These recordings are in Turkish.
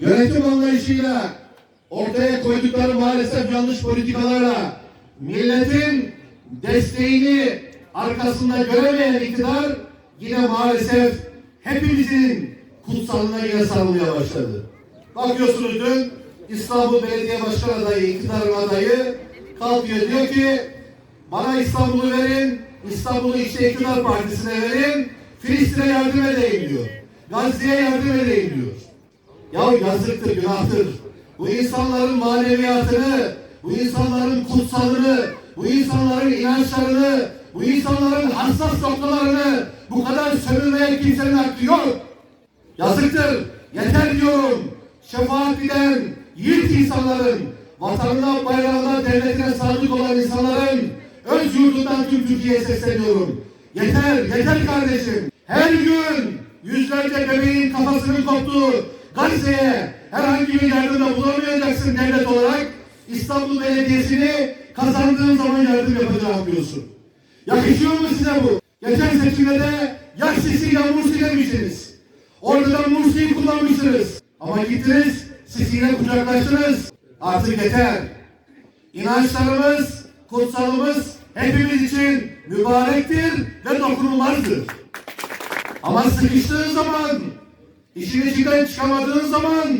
yönetim anlayışıyla ortaya koydukları maalesef yanlış politikalarla milletin desteğini arkasında göremeyen iktidar yine maalesef hepimizin kutsalına yine sarılmaya başladı. Bakıyorsunuz dün İstanbul Belediye Başkan adayı, iktidarın adayı kalkıyor diyor ki bana İstanbul'u verin, İstanbul'u işte iktidar partisine verin, Filistin'e yardım edeyim diyor. Gazze'ye yardım edeyim diyor. Ya yazıktır, günahtır. Bu insanların maneviyatını, bu insanların kutsalını, bu insanların inançlarını, bu insanların hassas noktalarını bu kadar sömürmeye kimsenin hakkı yok. Yazıktır. Yeter diyorum. Şefaat bilen yiğit insanların, vatanına, bayrağına, devletine sadık olan insanların öz yurdundan tüm Türkiye'ye sesleniyorum. Yeter, yeter kardeşim. Her gün yüzlerce bebeğin kafasının koptuğu Gazze'ye herhangi bir yardımda bulamayacaksın devlet olarak. İstanbul Belediyesi'ni kazandığın zaman yardım yapacağım diyorsun. Yakışıyor mu size bu? Geçen seçimde ya Sisi ya Mursi demişsiniz. Orada da Mursi'yi kullanmışsınız. Ama gittiniz, Sisi'yle kucaklaştınız. Artık yeter. İnançlarımız, kutsalımız hepimiz için mübarektir ve dokunulmazdır. Ama sıkıştığın zaman, işin içinden çıkamadığın zaman,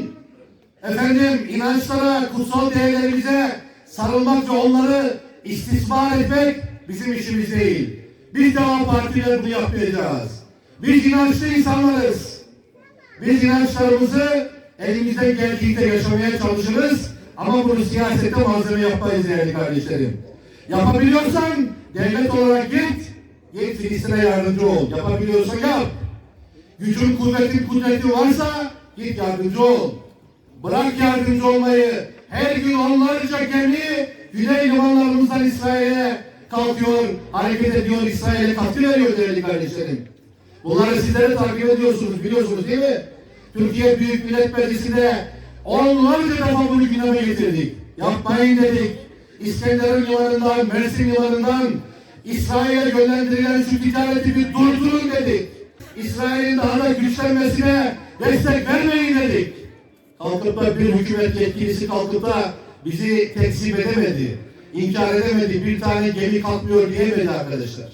efendim inançlara, kutsal değerlerimize sarılmak ve onları istismar etmek bizim işimiz değil. Biz devam partiler bunu yapmayacağız. Biz inançlı insanlarız. Biz inançlarımızı elimizden geldiğinde yaşamaya çalışırız ama bunu siyasette malzeme yapmayız değerli kardeşlerim. Yapabiliyorsan devlet olarak git, git Filistin'e yardımcı ol. Yapabiliyorsan yap. Gücün, kuvvetin, kudretin varsa git yardımcı ol. Bırak yardımcı olmayı. Her gün onlarca gemi güney limanlarımızdan İsrail'e kalkıyor, hareket ediyor, İsrail'e katkı veriyor değerli kardeşlerim. Bunları sizlere takip ediyorsunuz, biliyorsunuz değil mi? Türkiye Büyük Millet Meclisi'nde onlarca defa bunu gündeme getirdik. Yapmayın dedik. İskenderun limanından, Mersin limanından İsrail'e yönlendirilen şu ticareti bir durdurun dedik. İsrail'in daha da güçlenmesine destek vermeyin dedik. Kalkıp da bir hükümet yetkilisi kalkıp da bizi tekzip edemedi. İnkar edemedi. Bir tane gemi kalkmıyor diyemedi arkadaşlar.